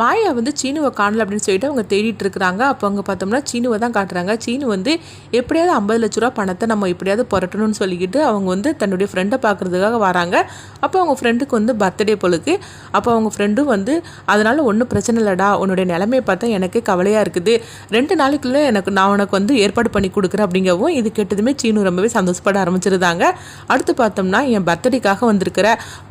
மாயா வந்து சீனுவை காணல அப்படின்னு சொல்லிட்டு அவங்க தேடிட்டு இருக்கிறாங்க. அப்போ அங்கே பார்த்தோம்னா சீனுவை தான் காட்டுறாங்க. சீனு வந்து எப்படியாவது ஐம்பது லட்ச ரூபா பணத்தை நம்ம எப்படியாவது புரட்டணும்னு சொல்லிக்கிட்டு அவங்க வந்து தன்னுடைய ஃப்ரெண்டை பார்க்குறதுக்காக வராங்க. அப்போ அவங்க ஃப்ரெண்டுக்கு வந்து பர்த்டே பொழுது அப்போ அவங்க ஃப்ரெண்டும் வந்து அதனால் ஒன்றும் பிரச்சனை இல்லைடா. உன்னுடைய நிலைமையை பார்த்தா எனக்கே கவலையாக இருக்குது. ரெண்டு நாளைக்குள்ளே எனக்கு நான் உனக்கு வந்து ஏற்பாடு பண்ணி கொடுக்குறேன் அப்படிங்கவும் இது கேட்டதுமே சீனு ரொம்பவே சந்தோஷப்பட ஆரம்பிச்சிருந்தாங்க. அடுத்து பார்த்தோம்னா என் பர்த்டேக்காக வந்திருக்கிற.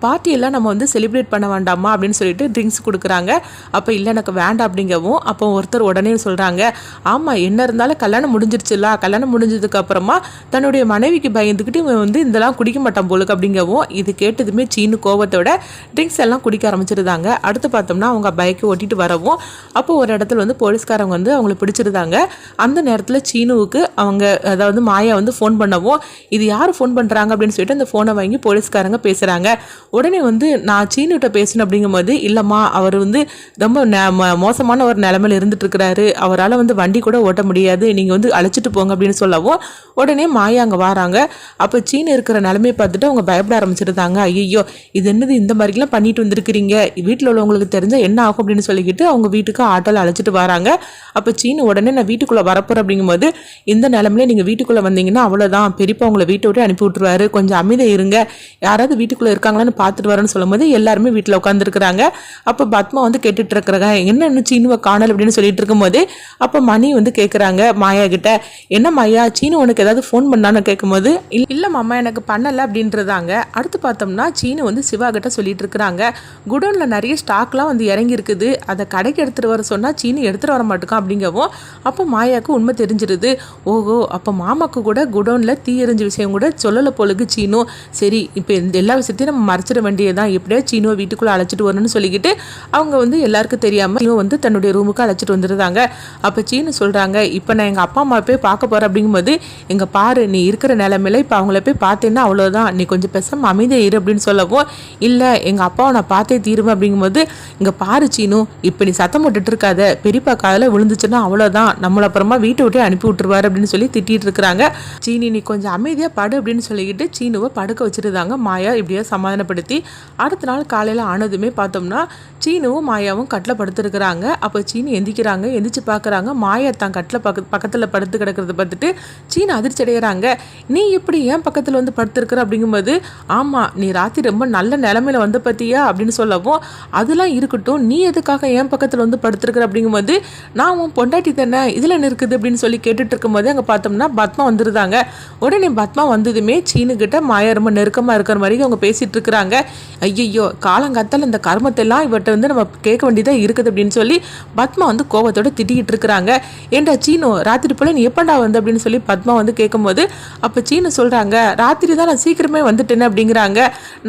பார்ட்டியெல்லாம் நம்ம வந்து செலிப்ரேட் பண்ண வேண்டாமா? அப்படின்னு சொல்லிட்டு ட்ரிங்க்ஸ் கொடுக்குறாங்க. அப்போ இல்லை எனக்கு வேண்டாம் அப்படிங்கவும் அப்போ ஒருத்தர் உடனே சொல்கிறாங்க ஆமாம் என்ன இருந்தாலும் கல்யாணம் முடிஞ்சிருச்சுல கல்யாணம் முடிஞ்சதுக்கு அப்புறமா தன்னுடைய மனைவிக்கு பயந்துக்கிட்டு இவன் வந்து இதெல்லாம் குடிக்க மாட்டான் போலுக்கு அப்படிங்கவும் இது கேட்டதுமே சீனு கோவத்தோட ட்ரிங்க்ஸ் எல்லாம் குடிக்க ஆரம்பிச்சிருந்தாங்க. அடுத்து பார்த்தோம்னா அவங்க பைக்கை ஓட்டிட்டு வரவும் அப்போ ஒரு இடத்துல வந்து போலீஸ்காரங்க வந்து அவங்களை பிடிச்சிருந்தாங்க. அந்த நேரத்தில் சீனுவுக்கு அவங்க அதாவது மாயா வந்து ஃபோன் பண்ணவும் இது யார் ஃபோன் பண்ணுறாங்க அப்படின்னு சொல்லிட்டு அந்த ஃபோனை வாங்கி போலீஸ்காரங்க பேசுகிறாங்க உடனே வந்து நான் சீனுகிட்ட பேசணும் அப்படிங்கும்போது இல்லைம்மா அவர் வந்து ரொம்ப ந- ம- மோசமான ஒரு நிலமையில இருந்துட்டு இருக்கிறாரு அவரால் வந்து வண்டி கூட ஓட்ட முடியாது. நீங்கள் வந்து அழைச்சிட்டு போங்க அப்படின்னு சொல்லவும் உடனே மாயா அங்கே வராங்க. அப்போ சீனு இருக்கிற நிலமையை பார்த்துட்டு அவங்க பயப்பட ஆரம்பிச்சிருந்தாங்க. ஐயோ இது என்னது இந்த மாதிரிலாம் பண்ணிட்டு வந்திருக்கிறீங்க? வீட்டில் உள்ளவங்களுக்கு தெரிஞ்சால் என்ன ஆகும் அப்படின்னு சொல்லிக்கிட்டு அவங்க வீட்டுக்கு ஆட்டோவில் அழைச்சிட்டு வராங்க. அப்போ சீனு உடனே நான் வீட்டுக்குள்ளே வரப்போகிறேன் அப்படிங்கும்போது இந்த நிலமையில நீங்கள் வீட்டுக்குள்ளே வந்தீங்கன்னா அவ்வளோதான் பெரியப்பா உங்களை வீட்டை விட்டு அனுப்பி விட்டுருவாரு. கொஞ்சம் அமைதியாக இருங்க. யாராவது வீட்டுக்குள்ளே இருக்காங்களான்னு பார்த்துட்டு வரேன்னு சொல்லும்போது எல்லாருமே வீட்டில் உட்காந்துருக்குறாங்க அப்போ பத்மா வந்து கேட்டுட்டு இருக்கிறாங்க என்ன இன்னும் சீனுவை காணல் அப்படின்னு சொல்லிட்டு இருக்கும்போது அப்போ மணி வந்து கேட்குறாங்க மாயா கிட்ட. என்ன மாயா சீனு உனக்கு ஏதாவது ஃபோன் பண்ணான்னு கேட்கும்போது "இல்ல- மாமா எனக்கு பண்ணலை அப்படின்றதாங்க. அடுத்து பார்த்தோம்னா சீனு வந்து சிவா கிட்ட சொல்லிட்டு இருக்கிறாங்க. குடோனில் நிறைய ஸ்டாக்லாம் வந்து இறங்கி இருக்குது அதை கடைக்கு எடுத்துகிட்டு வர சொன்னால் சீனு எடுத்துகிட்டு வர மாட்டோம் அப்படிங்கவும் அப்போ மாயாவுக்கு உண்மை தெரிஞ்சிருது. ஓஹோ அப்போ மாமாக்கு கூட குடோனில் தீ எறிஞ்ச விஷயம் கூட சொல்லலை போலுக்கு சீனு. சரி இப்போ இந்த எல்லா விஷயத்தையும் நம்ம மறைச்சிட வேண்டியதுதான். எப்படியா சீனுவை வீட்டுக்குள்ளே அழைச்சிட்டு வரணும்னு சொல்லிக்கிட்டு அவங்க வந்து எல்லா எல்லாருக்கும் தெரியாமல் சீனு வந்து தன்னுடைய ரூமுக்கு அழைச்சிட்டு வந்துருந்தாங்க. அப்போ சீனு சொல்கிறாங்க இப்போ நான் எங்கள் அப்பா அம்மா போய் பார்க்க போகிறேன் அப்படிங்கும்போது எங்கள் பாரு நீ இருக்கிற நிலமையில இப்போ அவங்கள போய் பார்த்தேன்னா அவ்வளோதான் நீ கொஞ்சம் பெசம் அமைதியாக இரு அப்படின்னு சொல்லவும் இல்லை எங்கள் அப்பாவை நான் பார்த்தே தீருவேன். அப்படிங்கும்போது இங்கே பாரு சீனு இப்போ நீ சத்தம் போட்டுட்டு இருக்காத. பெரியப்பா காதில் விழுந்துச்சுன்னா அவ்வளோதான் நம்மள அப்புறமா வீட்டை விட்டு அனுப்பி விட்டுருவாரு அப்படின்னு சொல்லி திட்டிகிட்டு இருக்கிறாங்க. சீனி நீ கொஞ்சம் அமைதியாக படு அப்படின்னு சொல்லிக்கிட்டு சீனுவை படுக்க வச்சிருந்தாங்க மாயா இப்படியே சமாதானப்படுத்தி. அடுத்த நாள் காலையில் ஆனதுமே பார்த்தோம்னா சீனுவும் மாயாவும் கட்டில் படுத்துருக்குறாங்க. அப்போ சீனு எந்திக்கிறாங்க எந்திரிச்சு பார்க்குறாங்க மாயா தான் கட்டில் பக்க பக்கத்தில் படுத்து கிடக்கிறத பார்த்துட்டு சீனு அதிர்ச்சி அடைகிறாங்க நீ எப்படி ஏன் பக்கத்தில் வந்து படுத்துருக்குற அப்படிங்கும்போது ஆமாம் நீ ராத்திரி ரொம்ப நல்ல நிலமையில வந்த பார்த்தியா அப்படின்னு சொல்லவும் அதெல்லாம் இருக்கட்டும். நீ எதுக்காக என் பக்கத்தில் வந்து படுத்துருக்குற அப்படிங்கும்போது நான் உன் பொண்டாட்டி தானே இதில் என்ன இருக்குது அப்படின்னு சொல்லி கேட்டுட்டு இருக்கும்போது அங்கே பார்த்தோம்னா பத்மா வந்துருந்தாங்க. உடனே பத்மா வந்ததுமே சீனுக்கிட்ட மாயா ரொம்ப நெருக்கமாக இருக்கிற மாதிரி அவங்க பேசிகிட்டு இருக்கிறாங்க. ஐயையோ காலங்காத்தால் இந்த கர்மத்தை எல்லாம் இவர்கிட்ட வந்து நம்ம கேட்க வேண்டியதாக இருக்குது அப்படின்னு சொல்லி பத்மா வந்து கோபத்தோடு திட்டிகிட்டு இருக்கிறாங்க. ஏண்டா சீனு ராத்திரி போல் நீ எப்பண்டா வந்து அப்படின்னு சொல்லி பத்மா வந்து கேட்கும்போது அப்போ சீனு சொல்கிறாங்க ராத்திரி தான் நான் சீக்கிரமே வந்துட்டேன் அப்படிங்கிறாங்க.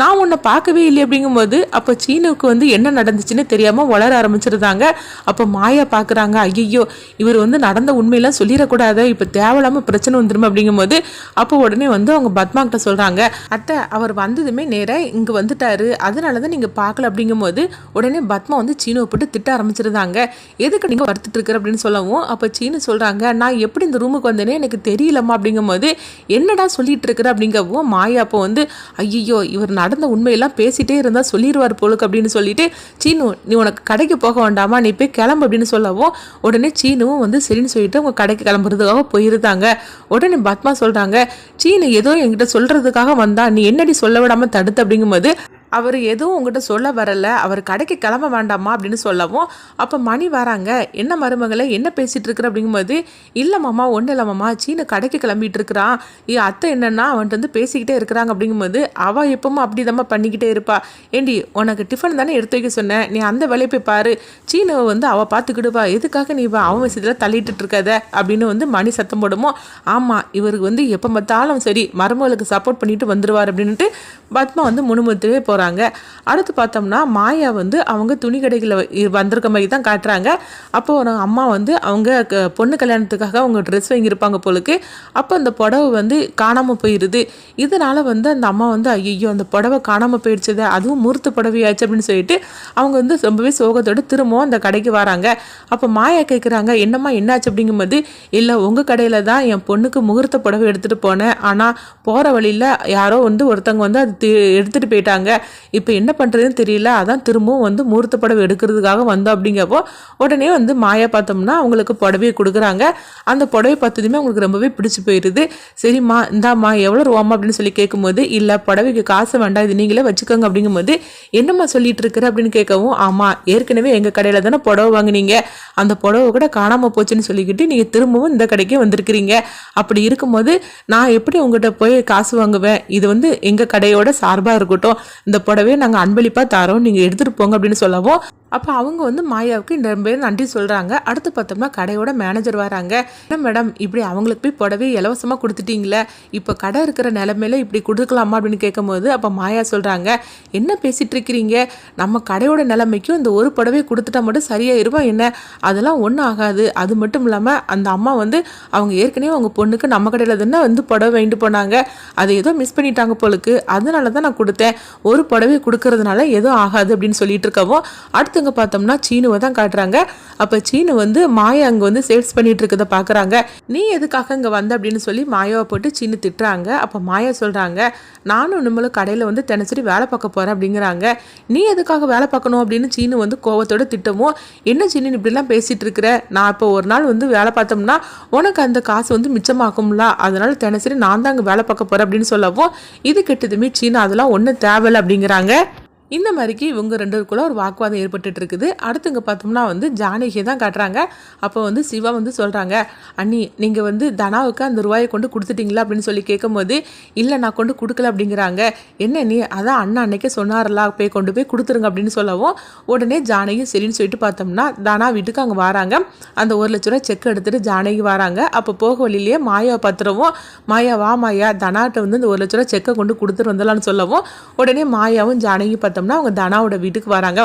நான் உன்னை பார்க்கவே இல்லை அப்படிங்கும்போது அப்போ சீனுக்கு வந்து என்ன நடந்துச்சுன்னு தெரியாமல் வளர ஆரம்பிச்சிருந்தாங்க அப்போ மாயா பார்க்குறாங்க ஐயோ இவர் வந்து நடந்த உண்மையெல்லாம் சொல்லிடக்கூடாது இப்போ தேவையில்லாமல் பிரச்சனை வந்துடும் அப்படிங்கும்போது அப்போ உடனே வந்து அவங்க பத்மா கிட்ட சொல்கிறாங்க அத்தை அவர் வந்ததுமே நேராக இங்கே வந்துட்டாரு அதனால தான் நீங்கள் பார்க்கல அப்படிங்கும்போது உடனே பத்மா வந்து சீனுவை போட்டு திட்ட ஆரம்பிச்சிருந்தாங்க. எதுக்கு நீங்கள் வருத்துட்டு இருக்கிற? அப்படின்னு சொல்லவும் அப்போ சீனு சொல்கிறாங்க நான் எப்படி இந்த ரூமுக்கு வந்தேனே எனக்கு தெரியலம்மா அப்படிங்கும்போது என்னடா சொல்லிட்டு இருக்கிற? அப்படிங்கவும் மாயா அப்போ வந்து ஐயோ இவர் நடந்த உண்மையெல்லாம் பேசிட்டே இருந்தால் சொல்லிடுவார் போலுக்கு அப்படின்னு சொல்லிட்டு சீனு நீ உனக்கு கடைக்கு போக வேண்டாமா? நீ போய் கிளம்பு அப்படின்னு சொல்லவும் உடனே சீனுவும் வந்து சரின்னு சொல்லிட்டு அவங்க கடைக்கு கிளம்புறதுக்காக போயிருந்தாங்க. உடனே பத்மா சொல்கிறாங்க சீனு ஏதோ என்கிட்ட சொல்கிறதுக்காக வந்தா நீ என்னடி சொல்ல விடாமல் தடுத்து? அப்படிங்கும்போது அவர் எதுவும் உங்ககிட்ட சொல்ல வரல. அவர் கடைக்கு கிளம்ப வேண்டாமா அப்படின்னு சொல்லவும் அப்போ மணி வராங்க. என்ன மருமகளை என்ன பேசிகிட்டு இருக்கிற அப்படிங்கும்போது இல்லை மாமா ஒன்றும் இல்லை மாமா. சீனு கடைக்கு கிளம்பிட்டு இருக்கிறான். என் அத்தை என்னென்னா அவன்கிட்ட வந்து பேசிக்கிட்டே இருக்கிறாங்க. அப்படிங்கும்போது அவள் எப்பவும் அப்படி பண்ணிக்கிட்டே இருப்பா. ஏண்டி உனக்கு டிஃபன் தானே எடுத்து வைக்க சொன்னேன் நீ அந்த வேலையை போய் பாரு. சீனை வந்து அவள் பார்த்துக்கிடுவா. எதுக்காக நீ அவன் விஷயத்தில் தள்ளிட்டு இருக்காத? அப்படின்னு வந்து மணி சத்தம் போடுமோ ஆமாம் இவருக்கு வந்து எப்போ பார்த்தாலும் சரி மருமகளுக்கு சப்போர்ட் பண்ணிட்டு வந்துடுவார் அப்படின்ட்டு பத்மா வந்து முணுமுத்துவே போ போகிறாங்க அடுத்து பார்த்தோம்னா மாயா வந்து அவங்க துணி கடைகளில் வந்திருக்க மாதிரி தான் காட்டுறாங்க. அப்போ ஒரு அம்மா வந்து அவங்க க- பொண்ணு கல்யாணத்துக்காக அவங்க ட்ரெஸ் வாங்கியிருப்பாங்க போலுக்கு. அப்போ அந்த புடவை வந்து காணாமல் போயிடுது இதனால வந்து அந்த அம்மா வந்து ஐயோ அந்த புடவை காணாமல் போயிடுச்சது அதுவும் மூர்த்த புடவையாச்சு அப்படின்னு சொல்லிட்டு அவங்க வந்து ரொம்பவே சோகத்தோடு திரும்பவும் அந்த கடைக்கு வராங்க. அப்போ மாயா கேட்குறாங்க என்னம்மா என்னாச்சு? அப்படிங்கும்போது இல்லை உங்கள் கடையில் தான் என் பொண்ணுக்கு முகூர்த்த புடவை எடுத்துகிட்டு போனேன். ஆனால் போகிற வழியில் யாரோ வந்து ஒருத்தவங்க வந்து அது தி- எடுத்துகிட்டு போயிட்டாங்க. இப்போ என்ன பண்ணுறதுன்னு தெரியல. அதான் திரும்பவும் வந்து மூர்த்த புடவை எடுக்கிறதுக்காக வந்தோம் அப்படிங்கப்போ உடனே வந்து மாயா பார்த்தோம்னா அவங்களுக்கு புடவையை கொடுக்குறாங்க. அந்த புடவை பார்த்ததுமே அவங்களுக்கு ரொம்பவே பிடிச்சி போயிடுது சரிம்மா இந்தாம்மா எவ்வளோ ரூபாமா அப்படின்னு சொல்லி கேட்கும்போது இல்லை புடவைக்கு காசு வேண்டாம் இது நீங்களே வச்சுக்கோங்க அப்படிங்கும்போது என்னம்மா சொல்லிட்டு இருக்கிற? அப்படின்னு கேட்கவும் ஆமாம் ஏற்கனவே எங்கள் கடையில் தானே புடவை வாங்குனீங்க. அந்த புடவை கூட காணாமல் போச்சுன்னு சொல்லிக்கிட்டு நீங்கள் திரும்பவும் இந்த கடைக்கே வந்திருக்கிறீங்க. அப்படி இருக்கும்போது நான் எப்படி உங்கள்கிட்ட போய் காசு வாங்குவேன்? இது வந்து எங்கள் கடையோட சார்பாக இருக்கட்டும். இந்த புடவையை நாங்கள் அன்பளிப்பாக தரோம். நீங்கள் எடுத்துகிட்டு போங்க அப்படின்னு சொல்லவும் அப்போ அவங்க வந்து மாயாவுக்கு இந்த பேர் நன்றி சொல்கிறாங்க அடுத்து பார்த்தோம்னா கடையோட மேனேஜர் வராங்க. என்ன மேடம் இப்படி அவங்களுக்கு போய் புடவை இலவசமாக கொடுத்துட்டீங்களே. இப்போ கடை இருக்கிற நிலமையில இப்படி கொடுக்கலாமா? அப்படின்னு கேட்கும்போது அப்போ மாயா சொல்கிறாங்க என்ன பேசிகிட்டு இருக்கிறீங்க? நம்ம கடையோட நிலைமைக்கும் இந்த ஒரு புடவை கொடுத்துட்டா மட்டும் சரியாயிருவா என்ன? அதெல்லாம் ஒன்றும் ஆகாது. அது மட்டும் இல்லாமல் அந்த அம்மா வந்து அவங்க ஏற்கனவே அவங்க பொண்ணுக்கு நம்ம கடையில் தானே வந்து புடவை வாங்கிட்டு போனாங்க. அதை ஏதோ மிஸ் பண்ணிட்டாங்க போலுக்கு. அதனால தான் நான் கொடுத்தேன். ஒரு புடவை கொடுக்கறதுனால எதுவும் ஆகாது அப்படின்னு சொல்லிட்டு இருக்கவும் அடுத்தவங்க பார்த்தோம்னா சீனுவை தான் காட்டுறாங்க. அப்போ சீனு வந்து மாயா அங்கே வந்து சேல்ஸ் பண்ணிட்டு இருக்கதை பார்க்குறாங்க நீ எதுக்காக இங்கே வந்த அப்படின்னு சொல்லி மாயாவை போட்டு சீனு திட்டுறாங்க. அப்போ மாயா சொல்கிறாங்க நானும் நம்மளும் கடையில் வந்து தினசரி வேலை பார்க்க போகிறேன் அப்படிங்கிறாங்க. நீ எதுக்காக வேலை பார்க்கணும்? அப்படின்னு சீனு வந்து கோவத்தோட திட்டவும் என்ன சீனு இப்படிலாம் பேசிகிட்டு இருக்கிற? நான் இப்போ ஒரு நாள் வந்து வேலை பார்த்தோம்னா உனக்கு அந்த காசு வந்து மிச்சமாகும்ல. அதனால் தினசரி நான் தான் அங்கே வேலை பார்க்க போகிறேன் அப்படின்னு சொல்லவும் இது கெட்டதுமே சீனு அதெல்லாம் ஒன்றும் தேவையில்லை அப்படிங்கிறாங்க. இந்த மாதிரிக்கு இவங்க ரெண்டு ஒரு வாக்குவாதம் ஏற்பட்டுட்டு இருக்குது அடுத்து பார்த்தோம்னா வந்து ஜானகியை தான் காட்டுறாங்க. அப்போ வந்து சிவா வந்து சொல்கிறாங்க அண்ணி நீங்கள் வந்து தனாவுக்கு அந்த ரூபாயை கொண்டு கொடுத்துட்டீங்களா? அப்படின்னு சொல்லி கேட்கும்போது இல்லை நான் கொண்டு கொடுக்கல அப்படிங்கிறாங்க. என்ன நீ அதான் அண்ணா அன்னைக்கே சொன்னார்லா போய் கொண்டு போய் கொடுத்துருங்க அப்படின்னு சொல்லவும் உடனே ஜானகி சரின்னு சொல்லிட்டு பார்த்தோம்னா தனா வீட்டுக்கு அங்கே வராங்க. அந்த ஒரு லட்ச ரூபா செக் எடுத்துகிட்டு ஜானகி வராங்க. அப்போ போக வழியிலேயே மாயாவை பத்திரவும் மாயா வா மாயா தனாட்ட வந்து இந்த ஒரு லட்ச ரூபா செக்கை கொண்டு கொடுத்துட்டு வந்துடலாம்னு சொல்லவும் உடனே மாயாவும் ஜானகி பார்த்தோம்னா அவங்க தனாவோட வீட்டுக்கு வராங்க.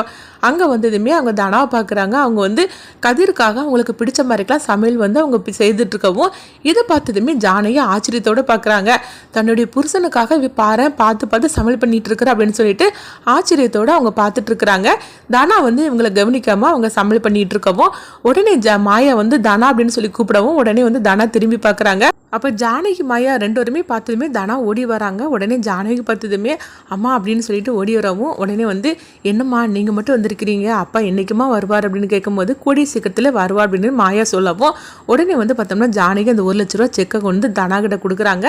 அங்கே வந்ததுமே அவங்க தனாவை பார்க்குறாங்க. அவங்க வந்து கதிர்க்காக அவங்களுக்கு பிடிச்ச மாதிரிக்கெல்லாம் சமையல் வந்து அவங்க செய்துட்ருக்கவும் இதை பார்த்ததுமே ஜானையை ஆச்சரியத்தோடு பார்க்குறாங்க. தன்னுடைய புருஷனுக்காக பாரு பார்த்து பார்த்து சமையல் பண்ணிட்டு இருக்கிற அப்படின்னு சொல்லிட்டு ஆச்சரியத்தோடு அவங்க பார்த்துட்ருக்குறாங்க தனா வந்து இவங்களை கவனிக்காமல் அவங்க சமையல் பண்ணிட்டு இருக்கவும் உடனே ஜ மாயா வந்து தனா அப்படின்னு சொல்லி கூப்பிடவும் உடனே வந்து தனா திரும்பி பார்க்குறாங்க. அப்போ ஜானகி மாயா ரெண்டு பேருமே பார்த்ததுமே தனா ஓடி வராங்க. உடனே ஜானகி பார்த்ததுமே அம்மா அப்படின்னு சொல்லிட்டு ஓடி வரவும் உடனே வந்து என்னம்மா நீங்கள் மட்டும் வந்திருக்கிறீங்க. அப்பா என்றைக்குமா வருவார்? அப்படின்னு கேட்கும்போது கூடிய சீக்கிரத்தில் வருவார் அப்படின்னு மாயா சொல்லவும் உடனே வந்து பார்த்தோம்னா ஜானகி அந்த ஒரு லட்ச ரூபா செக்கை கொண்டு தனாகிட்ட கொடுக்குறாங்க.